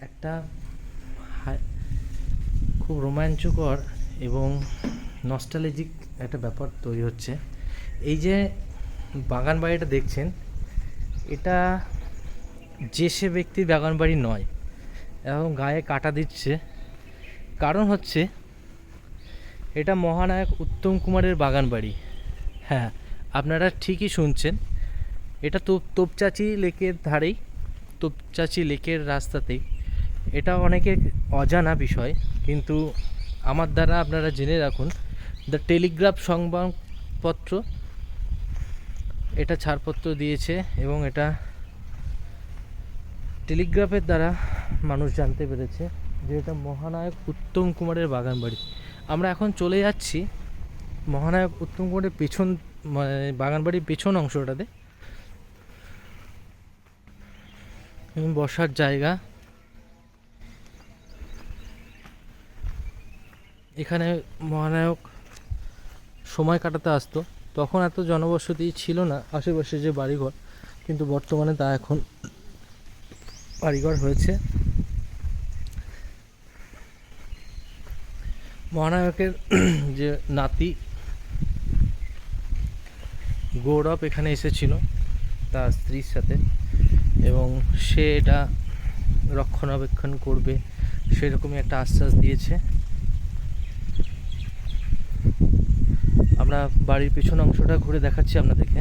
একটা খুব রোমাঞ্চকর এবং নস্টালজিক একটা ব্যাপার তৈরি হচ্ছে। এই যে বাগান বাড়িটা দেখছেন, এটা যে সে ব্যক্তির বাগান বাড়ি নয়, এবং গায়ে কাটা দিচ্ছে। কারণ হচ্ছে, এটা মহানায়ক উত্তম কুমারের বাগান বাড়ি। হ্যাঁ আপনারা ঠিকই শুনছেন। এটা তোপ, তোপচাচি লেকের ধারেই, তোপচাচি লেকের রাস্তাতেই। এটা অনেকের অজানা বিষয়, কিন্তু আমার দ্বারা আপনারা জেনে রাখুন দ্য টেলিগ্রাফ সংবাদপত্র, এটা ছাড়পত্র দিয়েছে এবং এটা টেলিগ্রাফের দ্বারা মানুষ জানতে পেরেছে যে এটা মহানায়ক উত্তম কুমারের বাগান বাড়ি আমরা এখন চলে যাচ্ছি মহানায়ক উত্তম কুমারের পেছন মানে বাগান বাড়ির পেছন অংশটাতে। বসার জায়গা। এখানে মহানায়ক সময় কাটাতে আসতো। তখন এত জনবসতি ছিল না আশেপাশে যে বাড়িঘর, কিন্তু বর্তমানে তা এখন বাড়িঘর হয়েছে। মহানায়কের যে নাতি গৌরব এখানে এসেছিল তার স্ত্রীর সাথে এবং সে এটা রক্ষণাবেক্ষণ করবে, সেরকমই একটা আশ্বাস দিয়েছে। আমরা বাড়ির পিছন অংশটা ঘুরে দেখাচ্ছি আপনাদেরকে।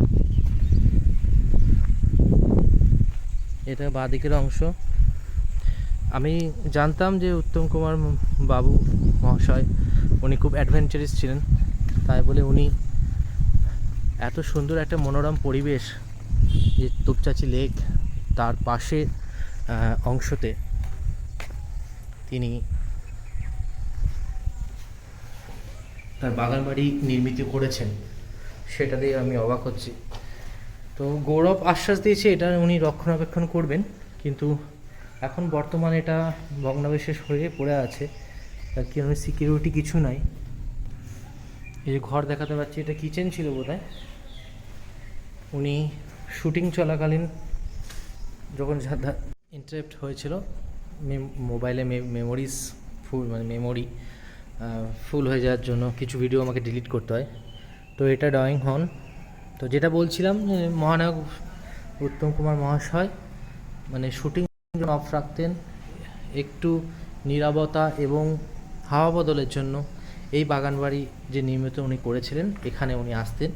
এটা বাঁদিকের অংশ। আমি জানতাম যে উত্তম কুমার বাবু মহাশয়, উনি খুব অ্যাডভেঞ্চারিস ছিলেন। তাই বলে উনি এত সুন্দর একটা মনোরম পরিবেশ যে তুপচাচি লেক তার পাশে অংশতে তিনি তার বাগান বাড়ি নির্মিত করেছেন। সেটা দিয়ে আমি অবাক হচ্ছি। তো গৌরব আশ্বাস দিয়েছে, এটা উনি রক্ষণাবেক্ষণ করবেন। কিন্তু এখন বর্তমানে এটা ভগ্নাবশেষ হয়ে পড়ে আছে। তার কি আমি সিকিউরিটি কিছু নাই। এই যে ঘর দেখাতে পাচ্ছি, এটা কিচেন ছিল বোধ উনি শুটিং চলাকালীন যখন ইন্টারেপ্ট হয়েছিল মোবাইলে মেমোরিজ ফুল মানে মেমোরি ফুল হয়ে যাওয়ার জন্য কিছু ভিডিও আমাকে ডিলিট করতে হয়। তো এটা ড্রয়িং হন তো যেটা বলছিলাম যে মহানায়ক উত্তম কুমার মহাশয় মানে শুটিং অফ রাখতেন, একটু নীরবতা এবং হাওয়া বদলের জন্য এই বাগানবাড়ি যে নিয়মিত উনি করেছিলেন, এখানে উনি আসতেন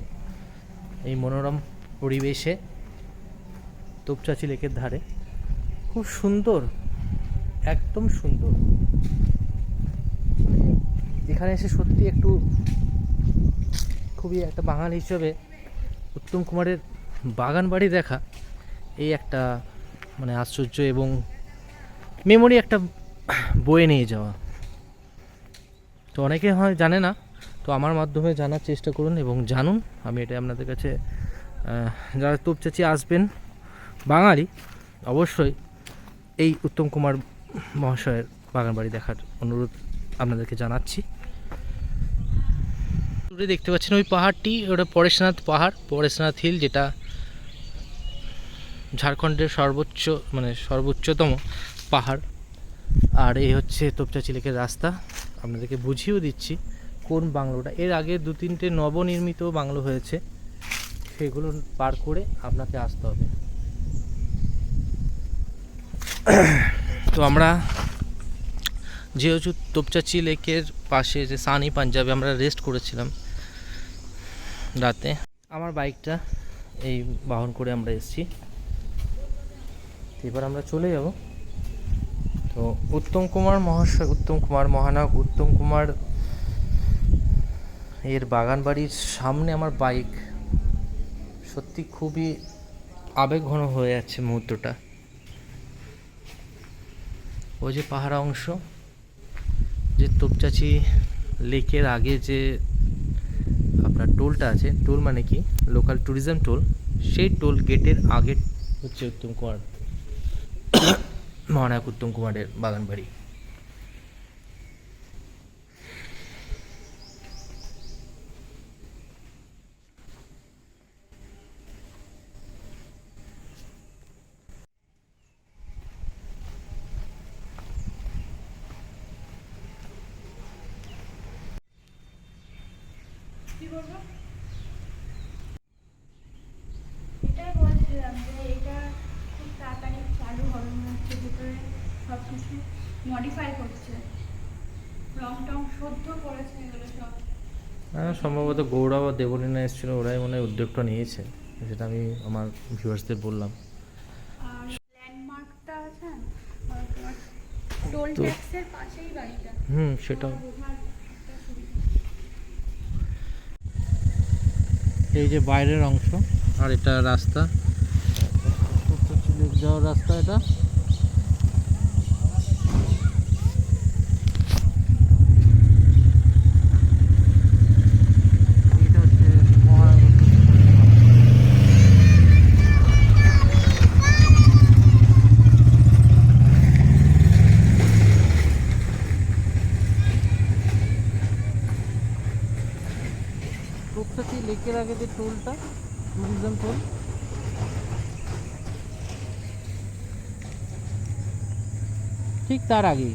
এই মনোরম পরিবেশে তোপচাচি লেকের ধারে। খুব সুন্দর, একদম সুন্দর। এখানে এসে সত্যি একটু খুবই একটা বাঙালি হিসেবে উত্তম কুমারের বাগান বাড়ি দেখা, এই একটা মানে আশ্চর্য এবং মেমোরি একটা বয়ে নিয়ে যাওয়া। তো অনেকে হয় জানে না, তো আমার মাধ্যমে জানার চেষ্টা করুন এবং জানুন। আমি এটা আপনাদের কাছে যারা তোপচাচি আসবেন, বাঙালি, অবশ্যই এই উত্তম কুমার মহাশয়ের বাগান বাড়ি দেখার অনুরোধ আপনাদেরকে জানাচ্ছি। দূরে দেখতে পাচ্ছেন ওই পাহাড়টি, ওটা পরেশনাথ পাহাড়, পরেশনাথ হিল যেটা ঝাড়খণ্ডের সর্বোচ্চ মানে সর্বোচ্চতম পাহাড়। আর এই হচ্ছে তোপচাচি লেকের রাস্তা। আপনাদেরকে বুঝিয়েও দিচ্ছি কোন বাংলোটা। এর আগে দু তিনটে নবনির্মিত বাংলো হয়েছে। সেগুলো পার করে আপনাকে আসতে হবে। তো আমরা যেহেতু তোপচাচি লেকের পাশে যে সানি পাঞ্জাবে আমরা রেস্ট করেছিলাম রাতে, আমার বাইকটা এই বাহন করে আমরা এসেছি। এবার আমরা চলে যাব। তো উত্তম কুমার মহাশয়, উত্তম কুমার মহানায়ক, উত্তম কুমার এর বাগান বাড়ির সামনে আমার বাইক। সত্যি খুবই আবেগঘন হয়ে যাচ্ছে মুহূর্তটা। ওই যে পাহাড় অংশ। যে তোপচাচি লেকের আগে যে আপনার টোলটা আছে, টোল মানে কি? Local tourism toll. সেই টোল গেটের আগে হচ্ছে উত্তম কুমার, মহানায়ক উত্তম কুমারের বাগান কি বলব? এটাই বলছিলাম যে এটা খুব তাড়াতাড়ি চালু হবে মনে হচ্ছে ভিতরে সব কিছু মডিফাই করছে। রং টং সদ্য করেছে এগুলো সব। হ্যাঁ সম্ভবত গৌরব আর দেবলীনা এসেছিল ওরাই মনে হয় উদ্যোগটা নিয়েছে যেটা আমি আমার ভিউয়ার্সদের বললাম। ল্যান্ডমার্কটা আছে না? আর তোমার টোল ট্যাক্সের পাশেই বাড়িটা। হুম সেটাও। এই যে বাইরের অংশ। আর এটা রাস্তা। যাওয়ার রাস্তা এটা এটা হচ্ছে মহানগর প্রত্যেকটি লেকের আগে যে টোলটা ট্যুরিজম টোল ঠিক তার আগেই।